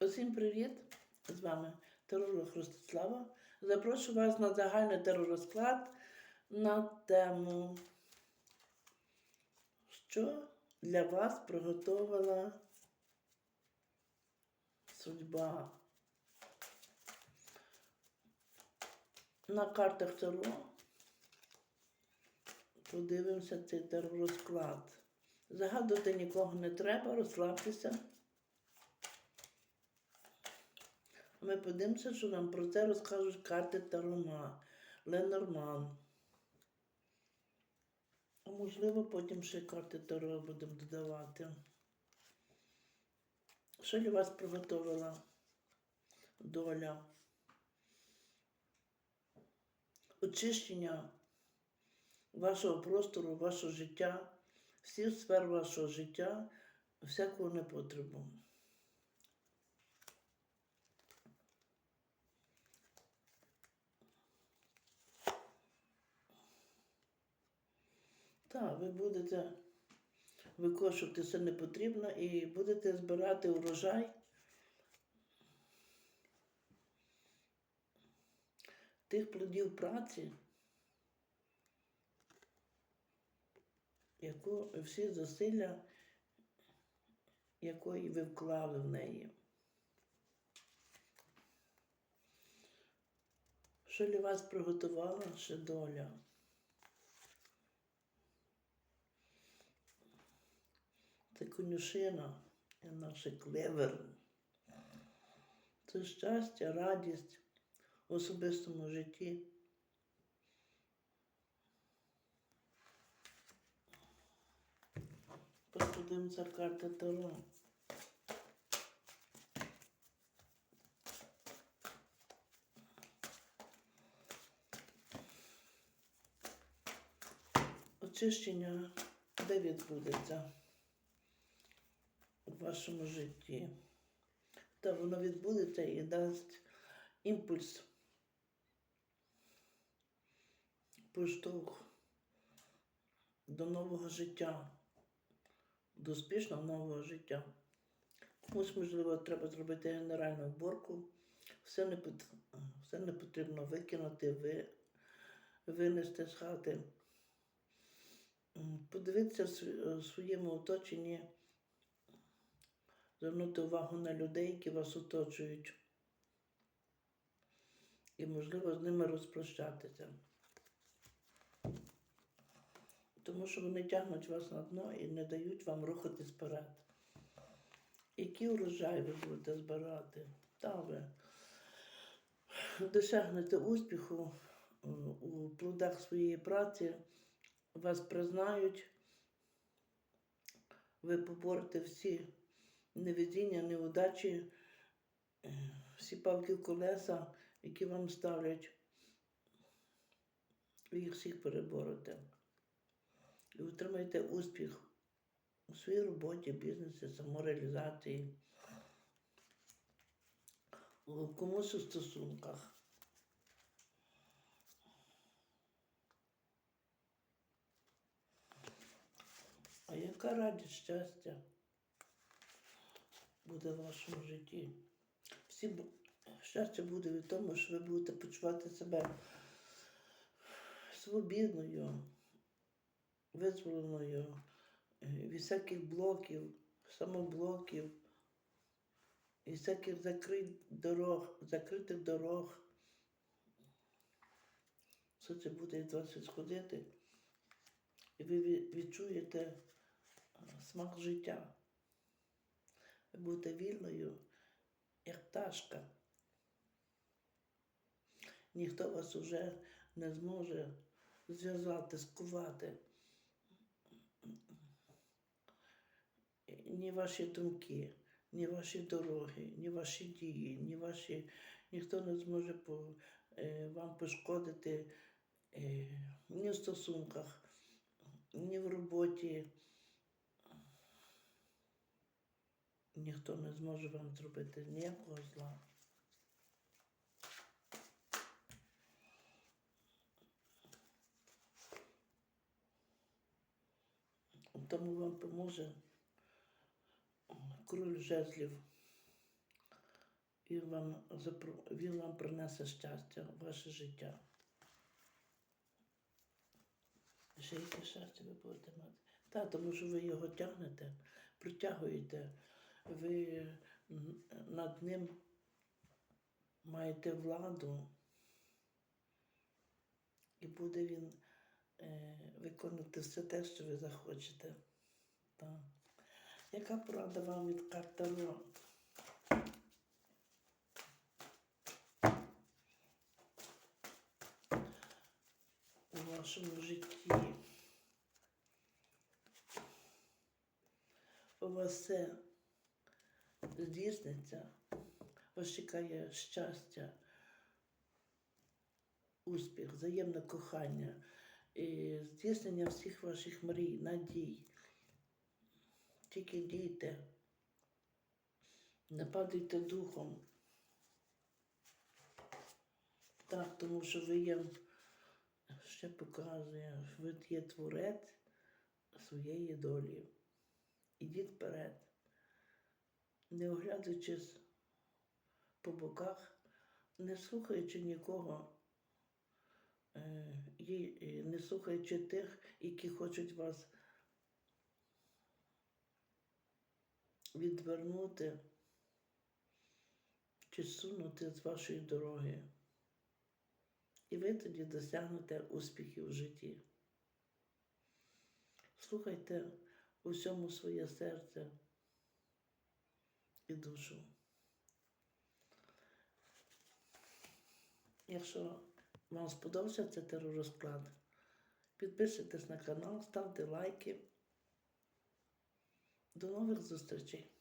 Усім привіт! З вами Таролог Ростислава. Запрошую вас на загальний теророзклад на тему, що для вас приготувала судьба. На картах Таро подивимося цей теророзклад. Загадувати нікого не треба, розслабтеся. Ми подивимося, що нам про це розкажуть карти Тарома, Ленорман. А можливо, потім ще карти Таро будемо додавати. Що для вас приготувала доля? Очищення вашого простору, вашого життя, всіх сфер вашого життя, всякого непотребу. Так, ви будете викошувати все не потрібно і будете збирати урожай тих плодів праці, яку всі зусилля, якої ви вклали в неї. Що для вас приготувала ще доля? Це конюшина і наш клевер. Це щастя, радість в особистому житті. Подивимося карта Таро. Очищення де відбудеться у вашому житті. Та воно відбудеться і дасть імпульс, поштовх до нового життя, до успішного нового життя. Комусь, можливо, треба зробити генеральну уборку. Все не, все не потрібно викинути, ви, винести з хати. Подивитися в своєму оточенні, звернути увагу на людей, які вас оточують. І, можливо, з ними розпрощатися. Тому що вони тягнуть вас на дно і не дають вам рухатись вперед. Який урожай ви будете збирати? Та ви досягнете успіху у плодах своєї праці, вас признають, ви поборете всі невезіння, неудачі, е, всі палки в колеса, які вам ставлять, ви їх всіх переборете. І отримаєте успіх у своїй роботі, бізнесі, самореалізації, у комусь у стосунках. А яка радість щастя буде в вашому житті? Всі бу- щастя буде від тому, що ви будете почувати себе свобідною, визволеною е, від всяких блоків, самоблоків, і всяких закрит дорог, закритих дорог. Все це буде від вас відходити, і ви відчуєте е, смак життя. Будете вільною, як пташка. Ніхто вас уже не зможе зв'язати, скувати. Ні ваші думки, ні ваші дороги, ні ваші дії, ні ваші. Ніхто не зможе по, е, вам пошкодити е, ні в стосунках, ні в роботі. Ніхто не зможе вам зробити ніякого зла. Тому вам поможе король жезлів. Він вам, він вам принесе щастя ваше життя. Ще яке щастя ви будете мати. Так, тому що ви його тягнете, притягуєте, ви над ним маєте владу, і буде він е, виконувати все те, що ви захочете. Так. Яка порада вам від карт Таро? у вашому житті? У вас все здійсниться, вас чекає щастя, успіх, взаємне кохання, і здійснення всіх ваших мрій, надій. Тільки дійте, не падайте духом. Так, тому що ви є, ще показує, ви є творець своєї долі. Ідіть вперед, не оглядуючись по боках, не слухаючи нікого, е, і не слухаючи тих, які хочуть вас відвернути чи сунути з вашої дороги. І ви тоді досягнете успіхів в житті. Слухайте усьому своє серце і душу. Якщо вам сподобався цей теророзклад, підписуйтесь на канал, ставте лайки. До нових зустрічей!